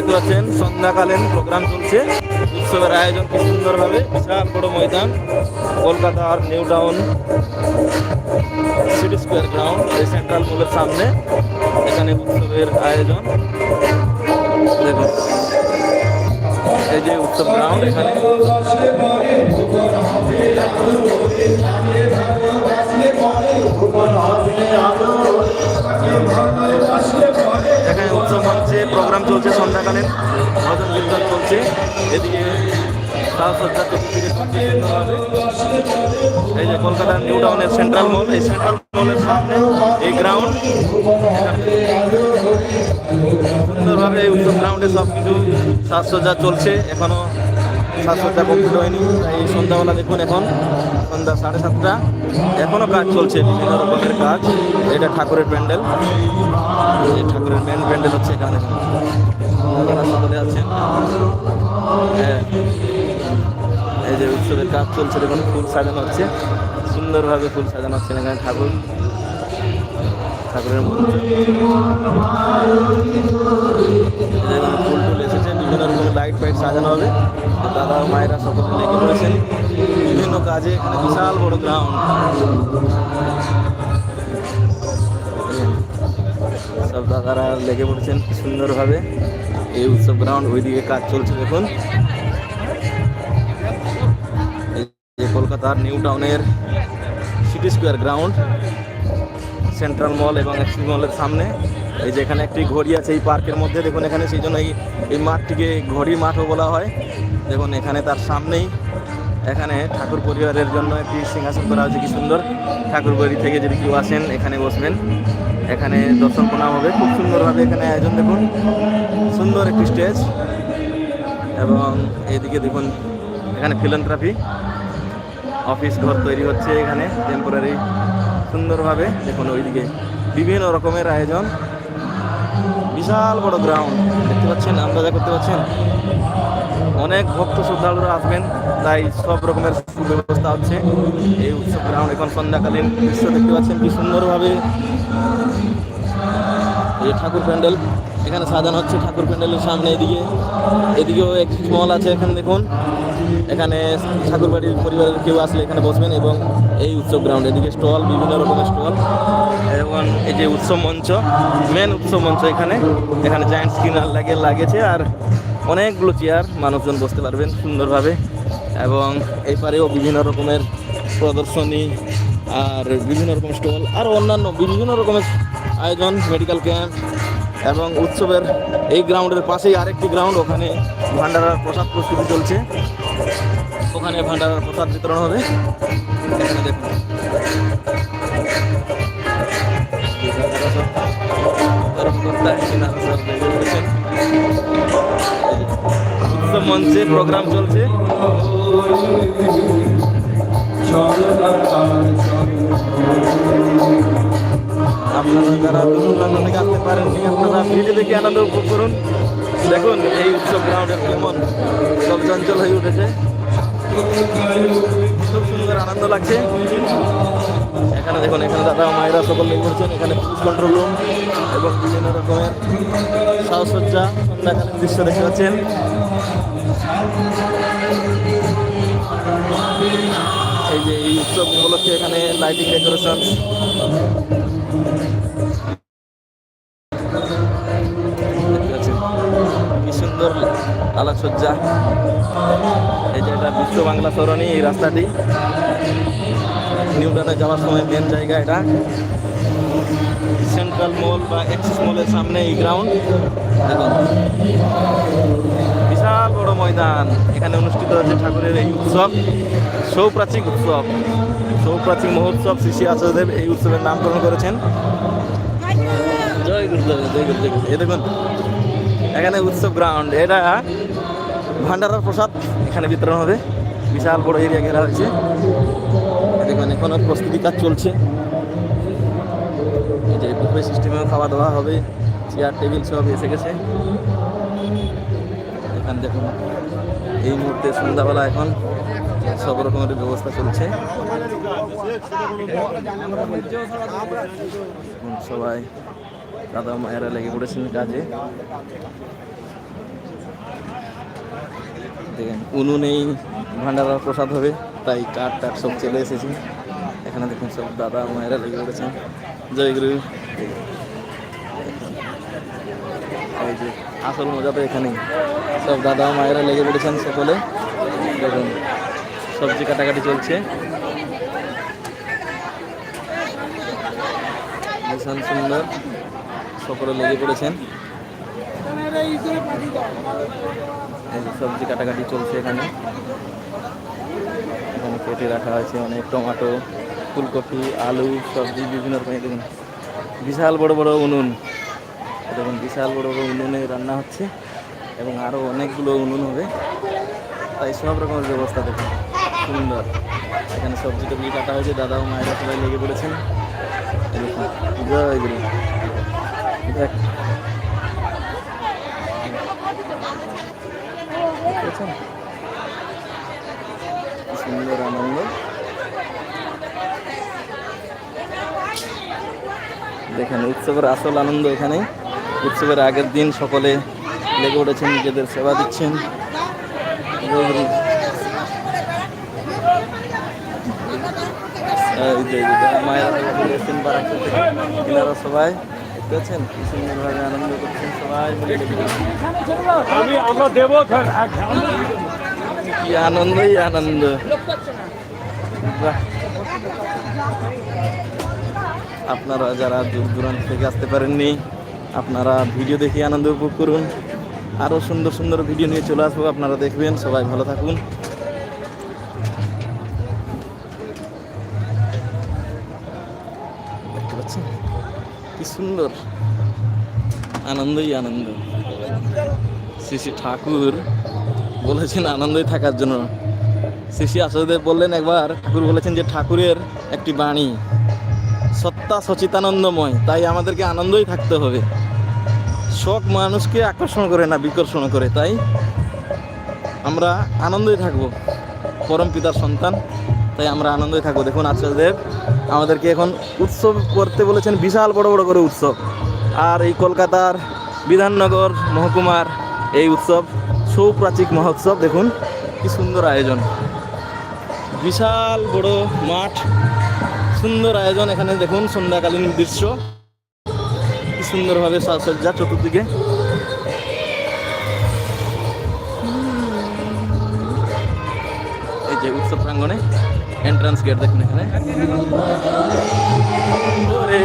দেখতে পাচ্ছেন, সন্ধ্যাকালীন প্রোগ্রাম চলছে। উৎসবের আয়োজন কি সুন্দরভাবে। বিশাল বড় ময়দান কলকাতার new town city square ground, এই সেন্ট্রাল মলের সামনে। এখানে উৎসবের আয়োজন। দেখুন, এই যে উৎসব গ্রাউন্ড এখানে। এখানে উৎসব মঞ্চে প্রোগ্রাম চলছে সন্ধ্যাকালীন ভজন কীর্তন চলছে। এদিকে। এই যে কলকাতার নিউ টাউনের সেন্ট্রাল মল এই সেন্ট্রাল মলের সামনে এই গ্রাউন্ড সুন্দরভাবে এই উৎসব গ্রাউন্ডে সব কিছু সাজসজ্জা চলছে। এখনও সাজসজ্জা কমপ্লিট হয়নি। এই সন্ধ্যাবেলা দেখুন এখন, সন্ধ্যা সাড়ে সাতটা। এখনও কাজ চলছে, বিভিন্ন রকমের কাজ। এটা ঠাকুরের প্যান্ডেল। এই ঠাকুরের মেন প্যান্ডেল হচ্ছে এখানে। আছেন। হ্যাঁ। এই যে উৎসবের কাজ চলছে, দেখুন, ফুল সাজানো হচ্ছে। সুন্দরভাবে ফুল সাজানো হচ্ছে এখানে ঠাকুর। ঠাকুরের এবং ফুল টুল এসেছে, বিভিন্ন রকমের লাইট ফাইট সাজানো হবে। দাদা মায়েরা সকলে লেগে পড়েছেন বিভিন্ন কাজে, এখানে বিশাল বড় গ্রাউন্ড সব দাদারা লেগে পড়েছেন সুন্দরভাবে। এই উৎসব গ্রাউন্ড ওইদিকে কাজ চলছে দেখুন। যে কলকাতার নিউ টাউনের city square ground central mall এবং এক্সিস মলের সামনে। এই যে এখানে একটি ঘড়ি আছে এই পার্কের মধ্যে। দেখুন এখানে সেই জন্য এই মাঠটিকে ঘড়ি মাঠও বলা হয়। দেখুন, এখানে তার সামনেই, এখানে ঠাকুর পরিবারের জন্য একটি সিংহাসন করা হয়েছে, কি সুন্দর। ঠাকুর বাড়ি থেকে যদি কেউ আসেন, এখানে বসবেন। এখানে দর্শন প্রণাম হবে। খুব সুন্দরভাবে এখানে আয়োজন, দেখুন। সুন্দর একটি স্টেজ। এবং এইদিকে দেখুন, এখানে ফিলান্থ্রাফি অফিস ঘর তৈরি হচ্ছে এখানে টেম্পোরারি সুন্দরভাবে, দেখুন, ওইদিকে বিভিন্ন রকমের আয়োজন। বিশাল বড় গ্রাউন্ড দেখতে পাচ্ছেন? আন্দাজা করতে পারছেন অনেক ভক্ত শ্রদ্ধালুরা আসবেন, তাই সব রকমের সুব্যবস্থা হচ্ছে এই উৎসব গ্রাউন্ড এখন সন্ধ্যাকালীন দৃশ্য দেখতে পাচ্ছেন, কি সুন্দরভাবে। এই ঠাকুর প্যান্ডেল, এখানে সাজানো হচ্ছে ঠাকুর প্যান্ডেলের সামনে এদিকে। এদিকেও একটি মল আছে এখানে দেখুন। এখানে ঠাকুর বাড়ির পরিবারের কেউ আসলে এখানে বসবেন এবং এই উৎসব গ্রাউন্ড এদিকে স্টল, বিভিন্ন রকমের স্টল। এবং এই যে উৎসব মঞ্চ মেন উৎসব মঞ্চ এখানে। এখানে জায়েন্ট স্ক্রিনার লাগে লাগেছে আর অনেকগুলো চেয়ার মানুষজন বসতে পারবেন সুন্দরভাবে এবং এই পারেও বিভিন্ন রকমের প্রদর্শনী আর বিভিন্ন রকম স্টল আর অন্যান্য বিভিন্ন রকমের আয়োজন মেডিকেল ক্যাম্প এবং উৎসবের এই গ্রাউন্ডের পাশেই আরেকটি গ্রাউন্ড ওখানে ভান্ডারার প্রসাদ প্রস্তুতি চলছে। ওখানে ভান্ডারার প্রসাদ বিতরণ হবে। এখানে দেখুন। মঞ্চে প্রোগ্রাম চলছে। আপনারা যারা দূর দূরান্ত থেকে আসতে পারেননি আপনারা ভিডিও দেখে আনন্দ উপভোগ করুন। দেখুন, এই উৎসব গ্রাউন্ডের কেমন সব চঞ্চল হয়ে উঠেছে। সুন্দর আনন্দ লাগছে এখানে দেখুন, এখানে দাদা মায়েরা সকল পড়ছেন এখানে কন্ট্রোল রুম এবং বিভিন্ন রকমের সাজসজ্জা সন্ধ্যাকালীন দৃশ্য দেখতে পাচ্ছেন। এই যে এই উৎসব উপলক্ষে এখানে লাইটিং ডেকোরেশন আলোকসজ্জা এই যে এটা বিশ্ব বাংলা সরণি, এই রাস্তাটি। নিউটনে যাওয়ার সময় মেন জায়গা এটা। সেন্ট্রাল মল বা এক্সিস মলের সামনে এই গ্রাউন্ড দেখুন। বিশাল বড় ময়দান। এখানে অনুষ্ঠিত হচ্ছে ঠাকুরের এই উৎসব, সৌপ্রাচীক উৎসব। সৌপ্রাচীন মহোৎসব শ্রী আচার্যদেব এই উৎসবের নামকরণ করেছেন। জয় গুরু জয় জয় গুরু জয় গুরু। এই দেখুন। এখানে উৎসব গ্রাউন্ড এটা ভান্ডারার প্রসাদ এখানে বিতরণ হবে। বিশাল বড় এরিয়া ঘেরা হয়েছে। এই দেখুন এখনও প্রস্তুতি কাজ চলছে। এই যে বুফে সিস্টেমেও খাওয়া দাওয়া হবে। চেয়ার টেবিল সব এসে গেছে। এখানে দেখুন, এই মুহূর্তে সন্ধ্যাবেলা এখন সব রকমের ব্যবস্থা চলছে। সবাই দাদা মায়েরা লেগে পড়েছেন কাজে। দেখেন উনুনেই ভান্ডারার প্রসাদ হবে, তাই কাঠ টাট সব চলে এসেছে। এখানে দেখুন সব দাদা মায়েরা লেগে পড়েছেন জয় গুরু। যে আসল মজা তো এখানেই। সব দাদা মায়েরা লেগে পড়েছেন সকলে। দেখুন, সবজি কাটাকাটি চলছে। ভীষণ সুন্দর সকলে লেগে পড়েছেন। সবজি কাটাকাটি চলছে এখানে। এখানে কেটে রাখা আছে অনেক টমেটো, ফুলকপি, আলু, সবজি, বিভিন্ন রকমের। দেখুন, বিশাল বড় বড় উনুন। দেখুন, বিশাল বড় বড় উনুনে রান্না হচ্ছে এবং আরও অনেকগুলো উনুন হবে। তাই সব রকমের ব্যবস্থা দেখুন, সুন্দর। এখানে সবজি টবজি কাটা হয়েছে দাদা ও মায়েরা সবাই লেগে পড়েছেন। দেখ দেখেছেন? সুন্দর আনন্দ। দেখেন, উৎসবের আসল আনন্দ এখানে। উৎসবের আগের দিন সকলে লেগে উঠেছেন, নিজেদের সেবা দিচ্ছেন। মায়েরা সবাই দেখতে পাচ্ছেন কি সুন্দরভাবে আনন্দ করছেন সবাই মিলে? আমি আমরা দেবো কি আনন্দই আনন্দ। আপনারা যারা দূর দূরান্ত থেকে আসতে পারেননি আপনারা ভিডিও দেখে আনন্দ উপভোগ করুন। আরও সুন্দর সুন্দর ভিডিও নিয়ে চলে আসব আপনারা দেখবেন সবাই ভালো থাকুন। দেখতে পাচ্ছেন? কি সুন্দর। আনন্দই আনন্দ। শ্রী শ্রী ঠাকুর বলেছেন আনন্দই থাকার জন্য। শ্রী শ্রী আচার্যদেব বললেন একবার, ঠাকুর বলেছেন যে ঠাকুরের একটি বাণী, সত্তা সচিতানন্দময় তাই আমাদেরকে আনন্দই থাকতে হবে। শখ মানুষকে আকর্ষণ করে না, বিকর্ষণ করে, তাই আমরা আনন্দই থাকব। পরম পিতার সন্তান। তাই আমরা আনন্দই থাকব। দেখুন আচার্যদেব আমাদেরকে এখন উৎসব করতে বলেছেন, বিশাল বড় বড় করে উৎসব। আর এই কলকাতার বিধাননগর মহকুমার এই উৎসব, সৌপ্রাচিক মহোৎসব, দেখুন কি সুন্দর আয়োজন। বিশাল বড় মাঠ, সুন্দর আয়োজন এখানে, দেখুন সন্ধ্যাকালীন দৃশ্য। কি সুন্দরভাবে সাজসজ্জা চতুর্দিকে। এই যে উৎসব প্রাঙ্গণে। এন্ট্রান্স গেট দেখুন এখানে ওরে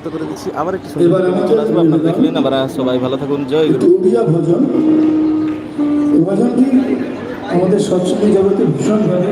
সমাপ্ত করে দিচ্ছি। আবার একটি সুন্দর চলে আসব। আপনারা দেখলেন আবার সবাই ভালো থাকুন। জয় গুরু। ভজন। ভজনটি আমাদের সবসময় জগতে ভীষণভাবে